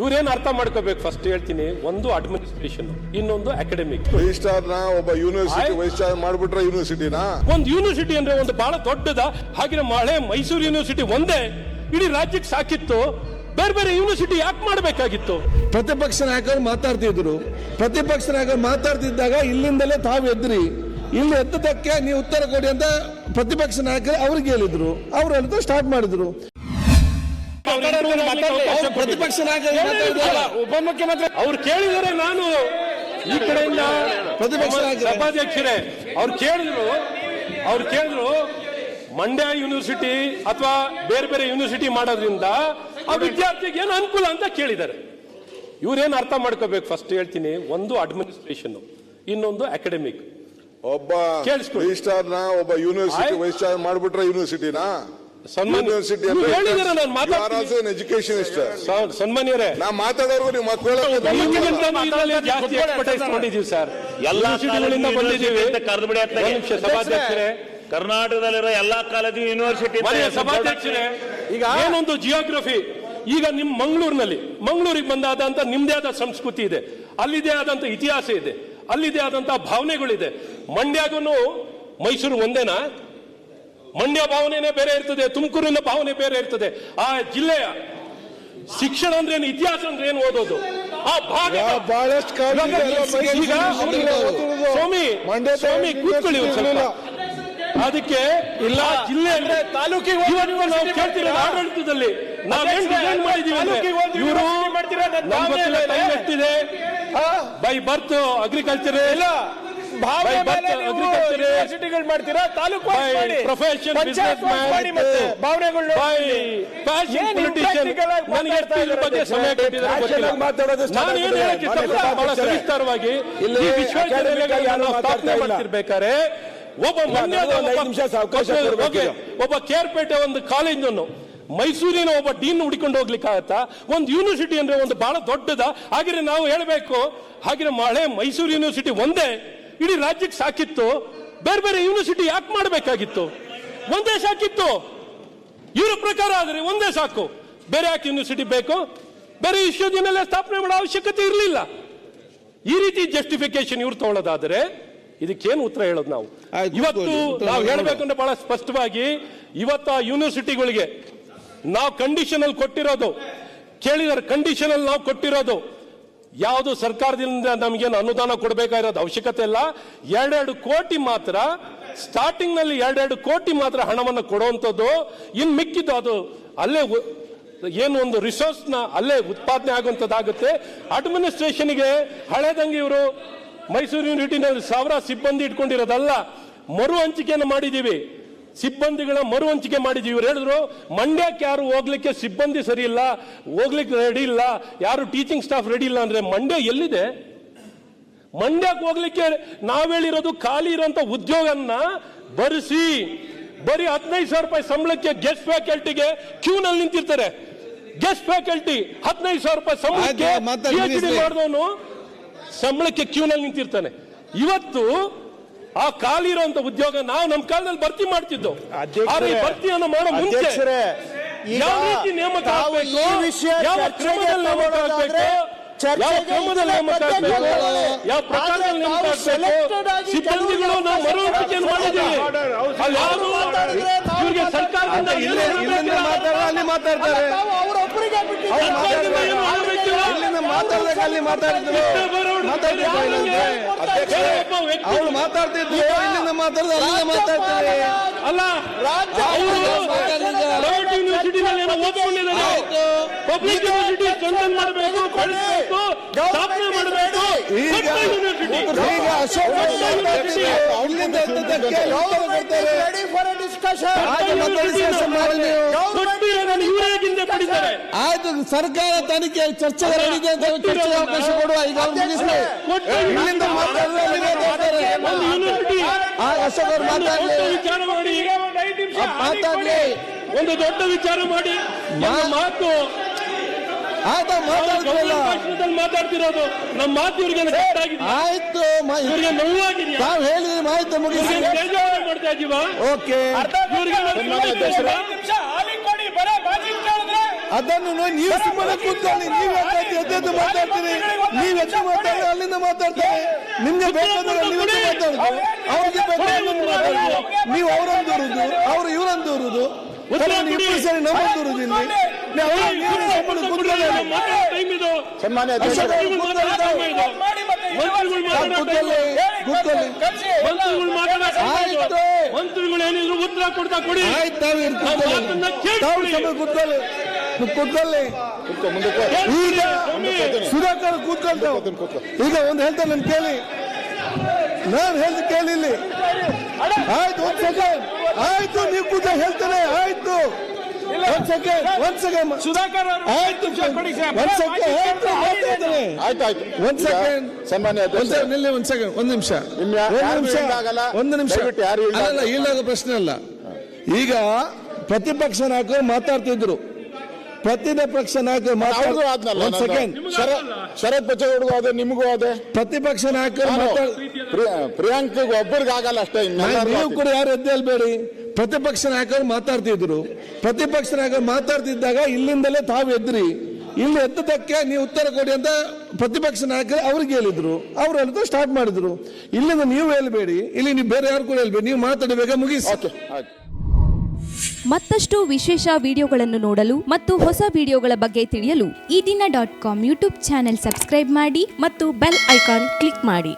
ಇವ್ರೇನ್ ಅರ್ಥ ಮಾಡ್ಕೋಬೇಕು? ಫಸ್ಟ್ ಹೇಳ್ತೀನಿ ಒಂದು ಅಡ್ಮಿನಿಸ್ಟ್ರೇಷನ್ ಇನ್ನೊಂದು ಅಕಾಡೆಮಿಕ್ನ ಒಬ್ಬ ಯೂನಿವರ್ಸಿಟಿ ಮಾಡ್ಬಿಟ್ರೆ ಯೂನಿವರ್ಸಿಟಿನ ಒಂದು ಯೂನಿವರ್ಸಿಟಿ ಅಂದ್ರೆ ಒಂದು ಬಹಳ ದೊಡ್ಡದ? ಹಾಗೆ ಮಳೆ ಮೈಸೂರು ಯೂನಿವರ್ಸಿಟಿ ಒಂದೇ? ಇಡೀ ರಾಜ್ಯಕ್ಕೆ ಸಾಕಿತ್ತು. ಬೇರೆ ಬೇರೆ ಯೂನಿವರ್ಸಿಟಿ ಯಾಕೆ ಮಾಡಬೇಕಾಗಿತ್ತು? ಪ್ರತಿಪಕ್ಷ ನಾಯಕರು ಮಾತಾಡ್ತಿದ್ರು. ಪ್ರತಿಪಕ್ಷ ನಾಯಕರು ಮಾತಾಡ್ತಿದ್ದಾಗ ಇಲ್ಲಿಂದಲೇ ತಾವು ಎದ್ರಿ. ಇಲ್ಲಿ ಎದ್ದದಕ್ಕೆ ನೀವು ಉತ್ತರ ಕೊಡಿ ಅಂತ ಪ್ರತಿಪಕ್ಷ ನಾಯಕರು ಅವ್ರಿಗೆ ಹೇಳಿದ್ರು. ಅವರು ಅಂತ ಸ್ಟಾರ್ಟ್ ಮಾಡಿದ್ರು. ಉಪಮುಖ್ಯಮಂತ್ರಿ. ಅವ್ರು ಕೇಳಿದರೆ ನಾನು ಈ ಕಡೆಯಿಂದ ಪ್ರತಿಪಕ್ಷ. ಸಭಾಧ್ಯಕ್ಷರೇ ಅವ್ರು ಕೇಳಿದ್ರು ಅವ್ರು ಕೇಳಿದ್ರು ಮಂಡ್ಯ ಯೂನಿವರ್ಸಿಟಿ ಅಥವಾ ಬೇರೆ ಬೇರೆ ಯೂನಿವರ್ಸಿಟಿ ಮಾಡೋದ್ರಿಂದ ಆ ವಿದ್ಯಾರ್ಥಿಗೆ ಏನು ಅನುಕೂಲ ಅಂತ ಕೇಳಿದ್ದಾರೆ. ಇವ್ರೇನ್ ಅರ್ಥ ಮಾಡ್ಕೋಬೇಕು? ಫಸ್ಟ್ ಹೇಳ್ತೀನಿ ಒಂದು ಅಡ್ಮಿನಿಸ್ಟ್ರೇಷನ್ ಇನ್ನೊಂದು ಅಕಾಡೆಮಿಕ್ ಒಬ್ಬ ಒಬ್ಬ ಯೂನಿವರ್ಸಿಟಿ. ವೈಸ್ ಮಾಡ್ಬಿಟ್ರೆ ಯೂನಿವರ್ಸಿಟಿನಾ ನೀವು ಸನ್ಮಾನ್ಯರೇ. ನಾ ಮಾತಾಡೋರು ನೀವು expertise ಸರ್. ಎಲ್ಲಾ ಯೂನಿವರ್ಸಿಟಿಗಳಿಂದ ಬಂದಿದ್ದೀವಿ. ಸಭಾಧ್ಯಕ್ಷರೇ. ಕರ್ನಾಟಕದಲ್ಲಿರೋ ಎಲ್ಲಾ ಕಾಲೇಜು ಯೂನಿವರ್ಸಿಟಿ ಸಭಾಧ್ಯಕ್ಷರೇ ಈಗ- ಈಗ ಏನೊಂದು ಜಿಯೋಗ್ರಫಿ ಈಗ ನಿಮ್ ಮಂಗಳೂರಿನಲ್ಲಿ ಮಂಗಳೂರಿಗೆ ಬಂದಾದಂತ ನಿಮ್ದೇ ಆದ ಸಂಸ್ಕೃತಿ ಇದೆ. ಅಲ್ಲಿದೆ ಆದಂತ ಇತಿಹಾಸ ಇದೆ. ಅಲ್ಲಿದೆ ಆದಂತ ಭಾವನೆಗಳಿದೆ. ಮಂಡ್ಯಗೂ ಮೈಸೂರು ಒಂದೇನಾ? ಮಂಡ್ಯ ಭಾವನೆನೇ ಬೇರೆ ಇರ್ತದೆ ತುಮಕೂರಿನ ಭಾವನೆ ಬೇರೆ ಇರ್ತದೆ. ಆ ಜಿಲ್ಲೆಯ ಶಿಕ್ಷಣ ಅಂದ್ರೆ ಏನು ಇತಿಹಾಸ ಅಂದ್ರೆ ಏನು ಓದೋದು? ಆ ಭಾಗ. ಸ್ವಾಮಿ ಮಂಡ್ಯ ಸ್ವಾಮಿ ಕೂತ್ಕೊಳ್ಳಿ. ಅದಕ್ಕೆ ಇಲ್ಲ ಜಿಲ್ಲೆ ಅಂದ್ರೆ ತಾಲೂಕಿಗೆ ನಾವು ಕೇಳ್ತೀರ ಆಡಳಿತದಲ್ಲಿ. ನಾವೇನ್ ಡಿಸೈನ್ ಮಾಡಿದೀವಿ ಇವರು ಎಷ್ಟಿದೆ? ಬೈ ಬರ್ತ್ ಅಗ್ರಿಕಲ್ಚರ್ ಇಲ್ಲ. ಭಾವನೆ By birth, ಮೇಲೆ ನೀವು ಯೂನಿವರ್ಸಿಟಿಗಳು ಮಾಡ್ತೀರಾ? ತಾಲೂಕು ವಾಸ್ ಮಾಡಿ. profession, ಪಂಚಾಯತ್ ವಾಸ್ ಮಾಡಿ ಮತ್ತೆ ಭಾವನೆಗಳು ಫ್ಯಾಷನ್ ಏನ್ ಪೊಲಿಟಿಷಿಯನ್ ಆಗಿ ನನಗೆ ಎಷ್ಟು ಇದ್ರ ಬಗ್ಗೆ ಸಮಯ ಇದ್ದಾರೆ? ಕೊಟ್ಟಿದ್ದಾರೆ ಗೊತ್ತಿಲ್ಲ. ಮಾತಾಡೋದು start ನಾನು ಏನು ಹೇಳಕ್ಕೆ ಮನೆ ಇಷ್ಟಪಡ್ತೀನಿ ಬಹಳ ಸವಿಸ್ತಾರವಾಗಿ ಇಲ್ಲಿ ವಿಶ್ವವಿದ್ಯಾಲಯಗಳನ್ನ ಸ್ಥಾಪನೆ. ಮಾಡ್ತಿರ್ಬೇಕಾದ್ರೆ ಒಬ್ಬ. ಒಬ್ಬ ಕೇರ್ಪೇಟೆ ಒಂದು ಕಾಲೇಜನ್ನು ಮೈಸೂರಿನ ಒಬ್ಬ ಡೀನ್ ಹುಡ್ಕೊಂಡು ಹೋಗ್ಲಿಕ್ಕಾಗತ್ತಾ ಒಂದು ಯೂನಿವರ್ಸಿಟಿ ಅಂದ್ರೆ ಒಂದು ಬಹಳ ದೊಡ್ಡದ. ಹಾಗೆ ನಾವು ಹೇಳಬೇಕು ಹಾಗೆ ಮಳೆ ಮೈಸೂರು ಯೂನಿವರ್ಸಿಟಿ ಒಂದೇ. ಇಡೀ ರಾಜ್ಯಕ್ಕೆ ಸಾಕಿತ್ತು. ಬೇರೆ ಬೇರೆ ಯೂನಿವರ್ಸಿಟಿ ಯಾಕೆ ಮಾಡಬೇಕಾಗಿತ್ತು? ಒಂದೇ ಸಾಕಿತ್ತು. ಇವರ ಪ್ರಕಾರ ಆದರೆ ಒಂದೇ ಸಾಕು. ಬೇರೆ ಯಾಕೆ ಯೂನಿವರ್ಸಿಟಿ ಬೇಕು? ಬೇರೆ ವಿಶ್ವವಿದ್ಯಾನಿಲಯ ಸ್ಥಾಪನೆ ಮಾಡೋ ಅವಶ್ಯಕತೆ ಇರಲಿಲ್ಲ. ಈ ರೀತಿ ಜಸ್ಟಿಫಿಕೇಶನ್ ಇವ್ರು ತಗೊಳ್ಳೋದಾದ್ರೆ ಇದಕ್ಕೇನು ಉತ್ತರ ಹೇಳೋದು ನಾವು? ಇವತ್ತು ನಾವು ಹೇಳಬೇಕು ಹೇಳಬೇಕಂದ್ರೆ ಬಹಳ ಸ್ಪಷ್ಟವಾಗಿ ಇವತ್ತು ಆ ಯೂನಿವರ್ಸಿಟಿಗಳಿಗೆ ನಾವು ಕಂಡೀಷನ್ ಅಲ್ಲಿ ಕೊಟ್ಟಿರೋದು. ಕೇಳಿದಾರೆ ಕಂಡೀಷನ್ ಅಲ್ಲಿ ನಾವು ಕೊಟ್ಟಿರೋದು. ಯಾವುದು ಸರ್ಕಾರದಿಂದ ನಮಗೇನು ಅನುದಾನ ಕೊಡಬೇಕಾಗಿರೋದು ಅವಶ್ಯಕತೆ ಇಲ್ಲ. ಎರಡೆರಡು ಕೋಟಿ ಮಾತ್ರ ಸ್ಟಾರ್ಟಿಂಗ್ನಲ್ಲಿ ಎರಡೆರಡು ಕೋಟಿ ಮಾತ್ರ ಹಣವನ್ನು ಕೊಡುವಂಥದ್ದು. ಇನ್ನು ಮಿಕ್ಕಿದ್ದು ಅದು ಅಲ್ಲೇ ಏನು ಒಂದು ರಿಸೋರ್ಸ್ನ ಅಲ್ಲೇ ಉತ್ಪಾದನೆ ಆಗುವಂಥದ್ದಾಗುತ್ತೆ. ಅಡ್ಮಿನಿಸ್ಟ್ರೇಷನ್ಗೆ ಹಳೆದಂಗೆ ಇವರು ಮೈಸೂರು ಯೂನಿಟಿನಲ್ಲಿ ಸಾವಿರ ಸಿಬ್ಬಂದಿ ಇಟ್ಕೊಂಡಿರೋದಲ್ಲ. ಮರು ಹಂಚಿಕೆಯನ್ನು ಮಾಡಿದ್ದೀವಿ. ಸಿಬ್ಬಂದಿಗಳ ಮರು ಹಂಚಿಕೆ ಮಾಡಿದ್ದೀವಿ ಇವ್ರು ಹೇಳಿದ್ರು ಮಂಡ್ಯಕ್ಕೆ ಯಾರು ಹೋಗ್ಲಿಕ್ಕೆ ಸಿಬ್ಬಂದಿ ಸರಿ ಇಲ್ಲ ಹೋಗ್ಲಿಕ್ಕೆ ರೆಡಿ ಇಲ್ಲ ಯಾರು ಟೀಚಿಂಗ್ ಸ್ಟಾಫ್ ರೆಡಿ ಇಲ್ಲ ಅಂದ್ರೆ ಮಂಡ್ಯ ಎಲ್ಲಿದೆ? ಮಂಡ್ಯಕ್ಕೆ ಹೋಗ್ಲಿಕ್ಕೆ ನಾವೇಳಿರೋದು ಖಾಲಿ ಇರುವಂತ ಉದ್ಯೋಗನ್ನ ಬರಿಸಿ ಬರೀ ಹದಿನೈದು ಸಾವಿರ ರೂಪಾಯಿ ಸಂಬಳಕ್ಕೆ ಗೆಸ್ಟ್ ಫ್ಯಾಕಲ್ಟಿಗೆ ಕ್ಯೂನಲ್ಲಿ ನಿಂತಿರ್ತಾರೆ. ಗೆಸ್ಟ್ ಫ್ಯಾಕಲ್ಟಿ ಹದಿನೈದು ಸಾವಿರ ರೂಪಾಯಿ ಸಂಬಳಕ್ಕೆ ಮಾಡಿದವನು ಸಂಬಳಕ್ಕೆ ಕ್ಯೂನಲ್ಲಿ ನಿಂತಿರ್ತಾನೆ. ಇವತ್ತು ಆ ಖಾಲಿ ಇರುವಂತ ಉದ್ಯೋಗ ನಾವು ನಮ್ಮ ಕಾಲದಲ್ಲಿ ಭರ್ತಿ ಮಾಡ್ತಿದ್ದು. ಭರ್ತಿಯನ್ನು ಮಾಡೋ ಮುಂಚೆ ಯಾವ ರೀತಿ ನೇಮಕ ಆಗ್ಬೇಕು? ಯಾವ ಕ್ರಮದಲ್ಲಿ ನೇಮಕ ಆಗ್ಬೇಕು? ಯಾವ ಕ್ರಮದಲ್ಲಿ ನೇಮಕ ಆಗ್ಬೇಕು? ಯಾವ ಪ್ರಕಾರದಲ್ಲಿ ನೇಮಕ ತಾವು selected ಆಗ್ಬೇಕು ಆಗಿ ಸಿಬ್ಬಂದಿಗಳು ನಾವು ಹಂಚಿಕೆಯನ್ನು ಮಾಡಿದ್ದೀವಿ. ಅಲ್ಲಿ ಯಾರು ಇವ್ರಿಗೆ ಸರ್ಕಾರದಿಂದ ಮಾತಾಡ್ತಾರೆ. ತಾವು ಅವರೊಬ್ಬರಿಗೆ ಬಿಟ್ಟಿದ್ದೀರಿ. ಅವ್ರು ಸರ್ಕಾರದಿಂದ ಏನು ಮಾತಾಡ್ತಾರೆ. ಬೇಕಿಲ್ಲ. ಇಲ್ಲಿಂದ ಮಾತಾಡ್ದಾಗ ಮಾತಾಡಿದ್ರು ಅವ್ರು ಮಾತಾಡ್ತಿದ್ರು ಇಲ್ಲಿಂದ ಮಾತಾಡಿದ್ರು ಅಲ್ಲಿಂದ ಮಾತಾಡ್ತಾರೆ ಅಲ್ಲ. ಪ್ರೈವೇಟ್ ಯೂನಿವರ್ಸಿಟಿನಲ್ಲಿ ಓದ್ಕೊಂಡಿದ್ದಾರೆ. ಪಬ್ಲಿಕ್ ಯೂನಿವರ್ಸಿಟಿ ಸ್ಟ್ರೆಂಥನ್ ಮಾಡಬೇಕು ಬೆಳೆಸಬೇಕು ಸ್ಥಾಪನೆ ಮಾಡಬೇಕು ಈಗ ಅಶೋಕ್ ಎದ್ದದ್ದಕ್ಕೆ ಉತ್ತರ ಕೊಡ್ತಾರೆ. ಹಾಗೆ ನೀವು ಆಯ್ತು ಸರ್ಕಾರ ತನಿಖೆ ಚರ್ಚೆ ನಡೀದೆ ಅಂತ ಚರ್ಚೆಗೆ ಅವಕಾಶ ಕೊಡುವ ಈಗ ಅವ್ರು ಮುಗಿಸ್ಲಿ ಇಲ್ಲಿಂದ ಮಾತಾಡಿದ್ರೆ ಅಲ್ಲಿಗೆ ಮಾತಾಡ್ತಾರೆ ಒಂದು ಯೂನಿವರ್ಸಿಟಿ ಆ ಅಶೋಕ್ ಅವ್ರು ಮಾತಾಡ್ಲಿ. ದೊಡ್ಡ ವಿಚಾರ ಮಾಡಿ. ಮಾತಾಡ್ಲಿ. ಒಂದು ದೊಡ್ಡ ವಿಚಾರ ಮಾಡಿ. ಮಾತು. ಆಯ್ತಾ ಮಾತಾಡ್ತಿಲ್ಲ. ಮಾತಾಡ್ತಿರೋದು ನಮ್ಮ ಮಾತು ಇವ್ರಿಗೆ ಆಯ್ತು ಮ- ಇವ್ರಿಗೆ ನೋವಾಗಿದೆಯಾ? ತಾವ್ ಹೇಳಿದ್ರೆ ಮಾಹಿತಿ ಮುಗಿಸಿ. ಮಾಡ್ತಾ ಇದೀವ? ಓಕೆ. ಅದನ್ನು ನೋಡಿ ನೀವು ಸುಮ್ಮನೆ ಕೂತ್ಕೊಳ್ಳಿ. ನೀವು ಎದ್ದು ಎದ್ದೆದ್ದು ಮಾತಾಡ್ತೀರಿ. ನೀವು ಎದ್ದು ಮಾತಾಡಿ ಅಲ್ಲಿಂದ ಮಾತಾಡ್ತಾರೆ. ನಿಮ್ಗೆ ಬೇಕಾದ್ರೆ ನೀವು ಮಾತಾಡುದು ಅವ್ರಿಗೆ ಬೇಕಾದ್ರೆ ಮಾತಾಡುದು ನೀವು ಅವರನ್ನು ದೂರುದು ಅವ್ರು ಇವರನ್ನು ದೂರುದು ಸರಿ ಸೇರಿ ನಮ್ಮನ್ನು ದೂರುದು ಇಲ್ಲಿ. ಸನ್ಮಾನ್ಯ ಮಂತ್ರಿಗಳು ಏನಿದ್ರು ಉತ್ತರ ಕೊಡ್ತಾ ಕೊಡಿ. ಕೂತ್ಕೊಳ್ಳಿ ಕೂತ್ಕೊಳ್ಳಿ ಈಗ ಸುಧಾಕರ್ ಕೂತ್ಕೊಳ್ತಾವ್ ಈಗ ಒಂದು ಹೇಳ್ತಾರೆ ನಾನು ಕೇಳಿ. ನಾನು ಹೇಳ್ದು ಕೇಳಿ ಇಲ್ಲಿ. ಆಯ್ತು ಒಂದು ಸೆಕೆಂಡ್ ಆಯ್ತು ನೀವು ಕೂತ ಹೇಳ್ತಾರೆ ಆಯ್ತು. ಒಂದ್ ಸೆಕೆಂಡ್ ಒಂದ್ ಸೆಕೆಂಡ್. ಸುಧಾಕರ್ ಅವರು ಆಯ್ತು ಒಂದ್ ಸೆಕೆಂಡ್ ಆಯ್ತು ಆಯ್ತು ಆಯ್ತು ಒಂದ್ ಈಗ ಸೆಕೆಂಡ್. ಸನ್ಮಾನ್ಯ ಸೆಕೆಂಡ್ ನಿಲ್ಲಿ ಒಂದ್ ಸೆಕೆಂಡ್ ಒಂದ್ ನಿಮಿಷ. ಒಂದ್ ನಿಮಿಷ? ಒಂದು ನಿಮಿಷ. ಬಿಟ್ಟು ಯಾರು ಈಡಾಗಲ್ಲ? ಅಲ್ಲಲ್ಲ ಈಡಾಗೋ ಪ್ರಶ್ನೆ ಅಲ್ಲ. ಈಗ ಪ್ರತಿಪಕ್ಷ ನಾಯಕರು ಮಾತಾಡ್ತಿದ್ರು. ಪ್ರತಿಪಕ್ಷ ನಾಯಕರು ಒಂದ್. ಸೆಕೆಂಡ್. ಶರ- ಶರತ್ ಬಚ್ಚೇಗೌಡಗೂ ಅದೇ ನಿಮಗೂ ಅದೇ ಪ್ರತಿಪಕ್ಷ ನಾಯಕರು ಪ್ರಿಯಾಂಕ್ ಒಬ್ಬರಿಗಾಗಲ್ಲ ಅಷ್ಟೇ ನೀವು. ಕೂಡ ಯಾರು ಎದ್ದೇಳ್ಬೇಡಿ. ಪ್ರತಿಪಕ್ಷ ನಾಯಕರು ಮಾತಾಡ್ತಿದ್ರು. ಪ್ರತಿಪಕ್ಷ ನಾಯಕರು ಮಾತಾಡ್ತಿದ್ದಾಗ ಇಲ್ಲಿಂದಲೇ ತಾವು ಎದ್ರಿ. ಇಲ್ಲಿ ಎದ್ದದಕ್ಕೆ ನೀವು ಉತ್ತರ ಕೊಡಿ ಅಂತ ಪ್ರತಿಪಕ್ಷ ನಾಯಕರು ಅವ್ರಿಗೆ ಹೇಳಿದ್ರು. ಅವ್ರು ಹೇಳಿದ್ರು ಸ್ಟಾರ್ಟ್ ಮಾಡಿದ್ರು. ಇಲ್ಲಿಂದ ನೀವು ಹೇಳಬೇಡಿ. ಇಲ್ಲಿ ನೀವು ಬೇರೆ ಯಾರು ಕೂಡ ಹೇಳ್ಬೇಡಿ. ನೀವು ಮಾತಾಡಬೇಕಾ ಮುಗಿಸಿ. ಮತ್ತಷ್ಟು ವಿಶೇಷ ವಿಡಿಯೋಗಳನ್ನು ನೋಡಲು ಮತ್ತು ಹೊಸ ವಿಡಿಯೋಗಳ ಬಗ್ಗೆ ತಿಳಿಯಲು Ee Dina dot com YouTube channel subscribe ಮಾಡಿ ಮತ್ತು ಬೆಲ್ ಐಕಾನ್ ಕ್ಲಿಕ್ ಮಾಡಿ.